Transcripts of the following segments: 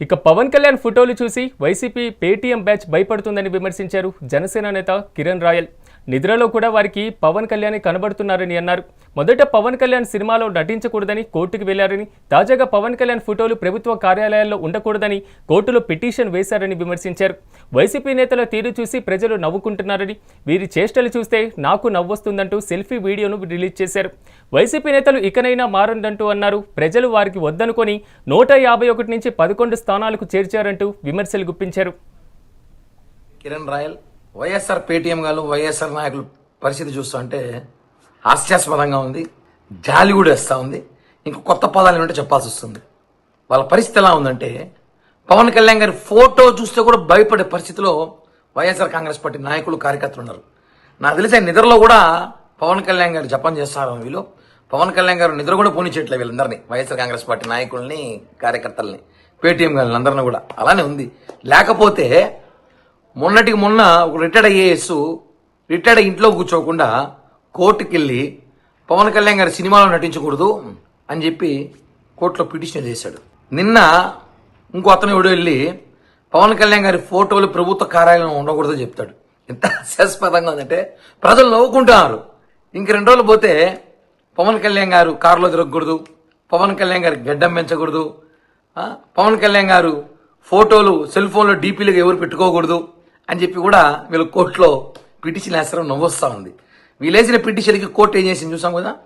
ఇక పవన్ కళ్యాణ్ ఫోటోలు చూసి వైసీపీ పేటీఎం బ్యాచ్ భయపడుతుందని విమర్శించారు జనసేన నేత కిరణ్ రాయల్. నిద్రలో కూడా వారికి పవన్ కళ్యాణ్ కనబడుతున్నారని అన్నారు. మొదట పవన్ కళ్యాణ్ సినిమాలో నటించకూడదని కోర్టుకు వెళ్ళారని తాజాగా పవన్ కళ్యాణ్ ఫోటోలు ప్రభుత్వ కార్యాలయాల్లో ఉండకూడదని కోర్టులో పిటిషన్ వేశారని విమర్శించారు. వైసీపీ నేతల తీరు చూసి ప్రజలు నవ్వుకుంటున్నారని వీరి చేష్టలు చూస్తే నాకు నవ్వొస్తుందంటూ సెల్ఫీ వీడియోను రిలీజ్ చేశారు. వైసీపీ నేతలు ఇకనైనా మారండంటూ అన్నారు. ప్రజలు వారికి వద్దనుకొని నూట యాభై ఒకటి నుంచి పదకొండు స్థానాలకు చేర్చారంటూ విమర్శలు గుప్పించారు. కిరణ్ రాయల్ వైఎస్ఆర్ పేటీఎం గారు వైఎస్ఆర్ నాయకుల పరిస్థితి చూస్తుంటే హాస్యాస్పదంగా ఉంది జాలి కూడా వేస్తూ ఉంది. ఇంక కొత్త పదాలు ఏమంటే చెప్పాల్సి వస్తుంది. వాళ్ళ పరిస్థితి ఎలా ఉందంటే పవన్ కళ్యాణ్ గారి ఫోటో చూస్తే కూడా భయపడే పరిస్థితిలో వైఎస్ఆర్ కాంగ్రెస్ పార్టీ నాయకులు కార్యకర్తలు ఉన్నారు. నాకు తెలిసి నిద్రలో కూడా పవన్ కళ్యాణ్ గారు జపం చేస్తారు వీళ్ళు. పవన్ కళ్యాణ్ గారు నిద్ర కూడా పోనిచ్చేట్లే వీళ్ళందరినీ వైఎస్ఆర్ కాంగ్రెస్ పార్టీ నాయకుల్ని కార్యకర్తల్ని పేటీఎం గారిని అందరిని కూడా. అలానే ఉంది. లేకపోతే మొన్నటికి మొన్న ఒక రిటైర్డ్ ఐఏఎస్ రిటైర్డ్ ఇంట్లో కూర్చోకుండా కోర్టుకెళ్ళి పవన్ కళ్యాణ్ గారి సినిమాలో నటించకూడదు అని చెప్పి కోర్టులో పిటిషన్ చేశాడు నిన్న ఇంకో అతను ఎవడో వెళ్ళి పవన్ కళ్యాణ్ గారి ఫోటోలు ప్రభుత్వ కార్యాలయంలో ఉండకూడదు చెప్తాడు. ఎంత హాస్యాస్పదంగా ఉందంటే ప్రజలు నవ్వుకుంటున్నారు. ఇంక రెండు రోజులు పోతే పవన్ కళ్యాణ్ గారు కారులో తిరగకూడదు పవన్ కళ్యాణ్ గారు గడ్డం పెంచకూడదు పవన్ కళ్యాణ్ గారు ఫోటోలు సెల్ ఫోన్లో డీపీలుగా ఎవరు పెట్టుకోకూడదు అని చెప్పి కూడా వీళ్ళు కోర్టులో పిటిషన్ వేస్తారని నవ్వొస్తా ఉంది. వీళ్ళు వేసిన పిటిషన్కి కోర్టు ఏం చేసింది చూసాం కదా?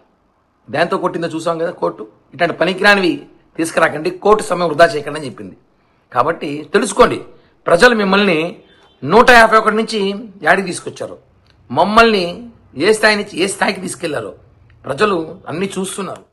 దాంతో కొట్టిందో చూసాం కదా కోర్టు? ఇట్లాంటి పనికిరానివి తీసుకురాకండి కోర్టు సమయం వృధా చేయకండి అని చెప్పింది. కాబట్టి తెలుసుకోండి ప్రజలు మిమ్మల్ని నూట యాభై ఒకటి నుంచి యాడికి తీసుకొచ్చారు. మమ్మల్ని ఏ స్థాయి నుంచి ఏ స్థాయికి తీసుకెళ్ళారో ప్రజలు అన్నీ చూస్తున్నారు.